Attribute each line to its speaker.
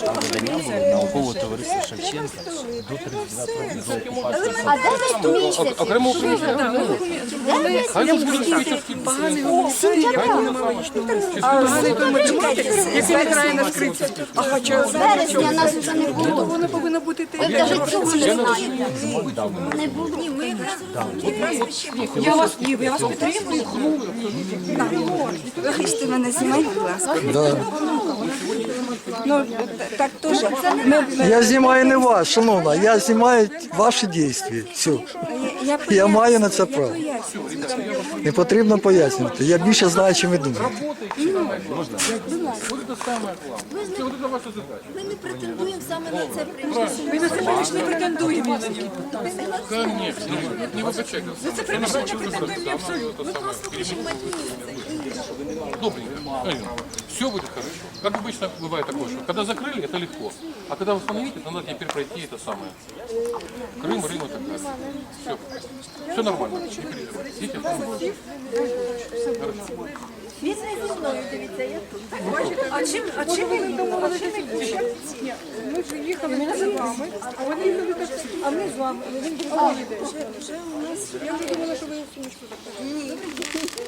Speaker 1: Там видання було наукового товариства Шевченка до 39 років за окупацію.
Speaker 2: А де весь місяць?
Speaker 3: Окремо українська. Хай
Speaker 4: Поганий Поганий математик, який не грає на скрипці. А хоча
Speaker 2: З нас вже не було.
Speaker 4: воно повинно бути те.
Speaker 2: Ви навіть цього не знаєте. Не було.
Speaker 4: Я вас, ні, я вас підтримую.
Speaker 5: Мене будь ласка? Ну, так теж. Ми,
Speaker 6: Я знімаю не вас, шановна, я знімаю ваші дії. Все.
Speaker 5: я,
Speaker 6: Я маю на це право. Не потрібно пояснювати. Я більше знаю, чим ви думаєте.
Speaker 2: Ми не претендуємо саме на це приміщення.
Speaker 4: Ми на це приміщення не претендуємо
Speaker 3: не вибачайте.
Speaker 4: Це приміщення претендуємо абсолютно.
Speaker 2: Ми просто хочемо мати місце.
Speaker 3: Добренько. Все будет хорошо. Как обычно бывает такое, что когда закрыли, это легко. А когда восстановите, то надо теперь пройти это самое. Крым, Рим и так далее. Все. Все нормально. Не переживайте. Идите.
Speaker 2: Він не зі мною, дивіться, я тут.
Speaker 4: А чим, а чим ви думали, що Ні, Ми приїхали не з вами, а вони їхали так, а ми з вами. Він другий їде. Я не думала, що ви сумочку так.